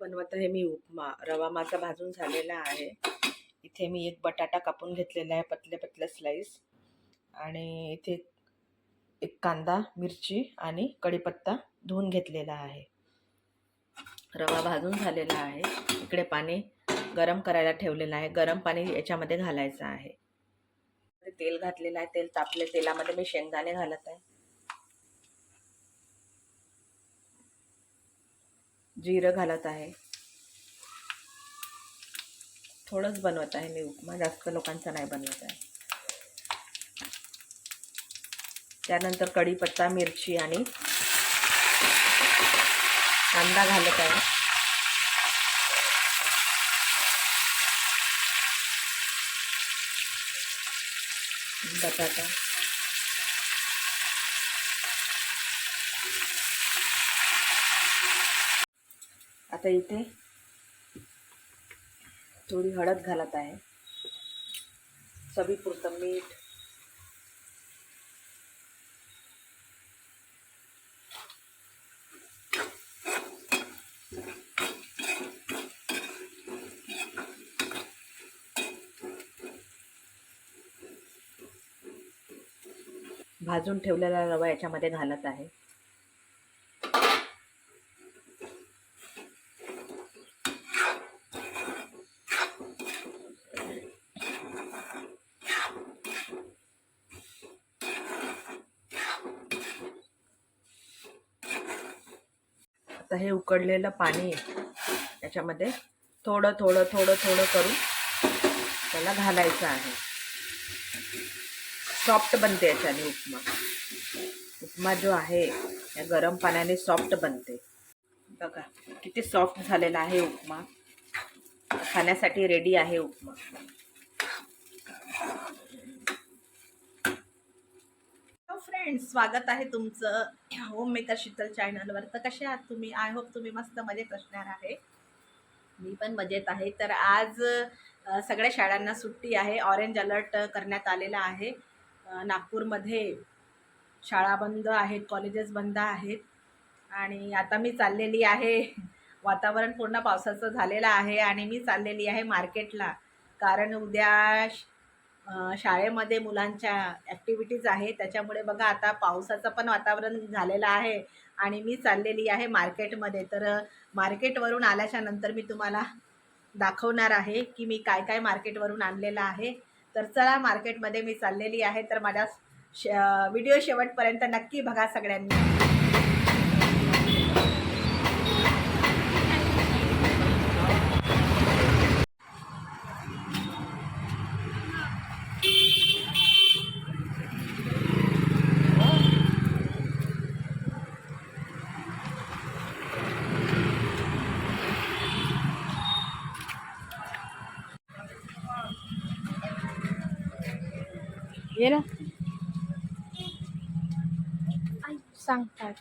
बनवत आहे मी उपमा. रवा माझा भाजून झालेला आहे. इथे मी एक बटाटा कापून घेतलेला आहे पतले पतले स्लाईस आणि इथे एक कांदा मिरची आणि कढीपत्ता धुवून घेतलेला आहे. रवा भाजून झालेला आहे. इकडे पाणी गरम करायला ठेवलेलं आहे. गरम पाणी याच्यामध्ये घालायचं आहे. तेल घातलेलं आहे. तेल तापले तेलामध्ये मी शेंगदाणे घालत आहे. जिरं घालत आहे. थोडंच बनवत आहे मी उपमा जास्त लोकांचा नाही बनवत आहे. त्यानंतर कढीपत्ता मिरची आणि कांदा घालत आहे. बटाटा. आता इथे थोडी हळद घालत आहे. चवीपुरतं मीठ. भाजून ठेवलेला रवा याच्यामध्ये घालत आहे. आता हे उकडलेलं पाणी याच्यामध्ये थोडं थोडं थोडं थोडं करून त्याला घालायचं आहे. सॉफ्ट बनते याच्याने उपमा. उपमा जो आहे या गरम पाण्याने सॉफ्ट बनते. बघा किती सॉफ्ट झालेला आहे उपमा. खाण्यासाठी रेडी आहे उपमा. फ्रेंड्स स्वागत आहे तुमचं. होम मेकर शीतल चॅनलवर. तर कसे आहात तुम्ही? आय होप तुम्ही मस्त मजेत असणार आहे. मी पण मजेत आहे. तर आज सगळ्या शाळांना सुट्टी आहे. ऑरेंज अलर्ट करण्यात आलेला आहे. नागपूरमध्ये शाळा बंद आहेत कॉलेजेस बंद आहेत. आणि आता मी चाललेली आहे. वातावरण पूर्ण पावसाचं झालेलं आहे आणि मी चाललेली आहे मार्केटला. कारण उद्या श- शाळेमध्ये मुलांच्या ॲक्टिव्हिटीज आहे त्याच्यामुळे बघा आता पावसाचं पण वातावरण झालेलं आहे आणि मी चाललेली आहे मार्केटमध्ये. तर मार्केटवरून आल्याच्यानंतर मी तुम्हाला दाखवणार आहे की मी काय काय मार्केटवरून आणलेलं आहे. तर चला मार्केटमध्ये मी चाललेली आहे. तर माझ्या श व्हिडिओ शेवटपर्यंत नक्की बघा सगळ्यांनी. ये ना सांग काय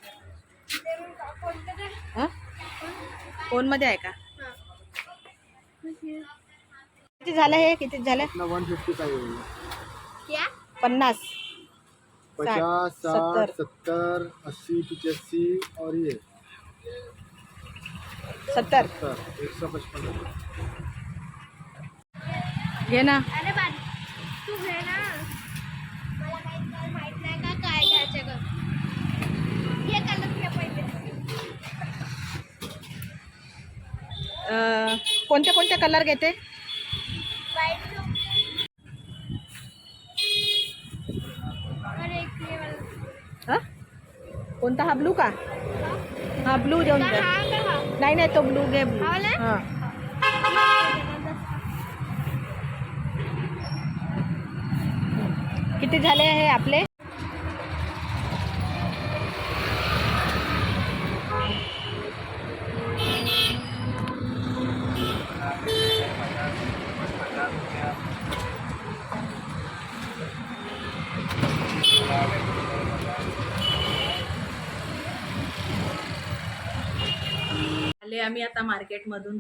हाँ फोनमध्ये आहे का? किती झालं हे? किती झालं? वन फिफ्टी क्या पन्नास. पचास सत्तर। साठ सत्तर. अस्सी पिचासी और ये. सत्तर. सत्तर एक सौ पचपन घे ना अरे बात तू घे ना मला काही तर माहित नाही का काय घ्यायचं ग हे कलर घे पहिले अं, कोणते कोणते कलर घेते? कोणता? हा ब्लू का? हा ब्लू देऊन? नाही नाही तो ब्लू घे ब्लू. हा हाँ. किती झाले आहे आपले? आणले आम्ही आता मार्केटमधून.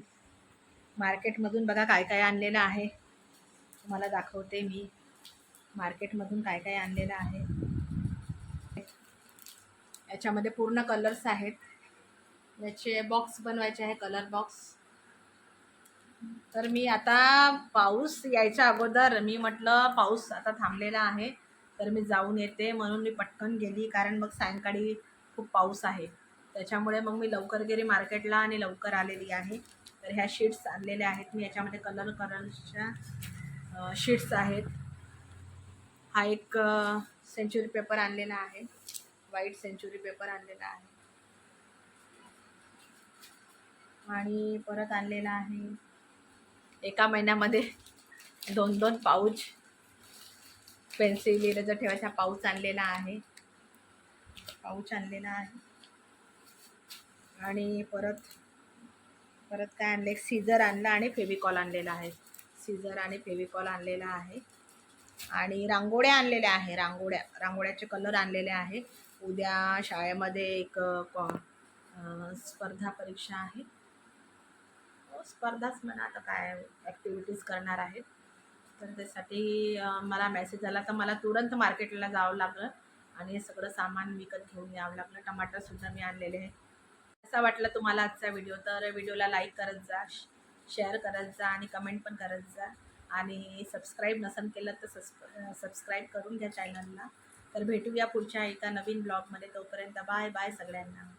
मार्केटमधून बघा काय काय आणलेलं आहे. तुम्हाला दाखवते मी. मार्केटमधून काय काय आणलेलं आहे. याच्यामध्ये पूर्ण कलर्स आहेत. याचे बॉक्स बनवायचे आहे कलर बॉक्स तर मी आता पाऊस यायच्या अगोदर मी म्हटलं पाऊस आता थांबलेला आहे. तर मी जाऊन येते म्हणून मी पटकन गेली. कारण मग सायंकाळी खूप पाऊस आहे. त्याच्यामुळे मग मी लवकर गेली मार्केटला आणि लवकर आलेली आहे. तर ह्या शीट्स आणलेल्या आहेत. मी याच्यामध्ये कलर कलरच्या शीट्स आहेत. हा एक सेंचुरी पेपर आणलेला आहे. व्हाईट सेंचुरी पेपर आणलेला आहे. आणि परत आणलेला आहे एका महिन्यामध्ये दोन दोन पाऊच पेन्सिल इरेजर ठेवायचा पाऊच आणलेला आहे. पाऊच आणलेला आहे. आणि परत परत काय आणले सीझर आणला आणि फेविकॉल आणलेला आहे. सीझर आणि फेविकॉल आणलेला आहे. आणि रांगोळ्या आणलेल्या आहे. रांगोळ्या रांगोळ्याचे कलर आणलेले आहे. उद्या शाळेमध्ये एक कॉ- स्पर्धा परीक्षा आहे. हो, स्पर्धाच म्हणा आता काय ॲक्टिव्हिटीज करणार आहेत. तर त्यासाठी मला मेसेज आला तर मला तुरंत मार्केटला जावं लागलं. आणि सगळं सामान विकत घेऊन यावं लागलं. टमाटरसुद्धा मी आणलेले असा कसा वाटला तुम्हाला आजचा व्हिडिओ तर व्हिडिओला लाईक करत जा शेअर करत जा आणि कमेंट पण करत जा. आणि सबस्क्राईब नसन केलं तर सबस्क्रा सबस्क्राईब करून घ्या चॅनलला तर भेटूया पुढच्या एका नवीन ब्लॉगमध्ये तोपर्यंत बाय बाय सगळ्यांना.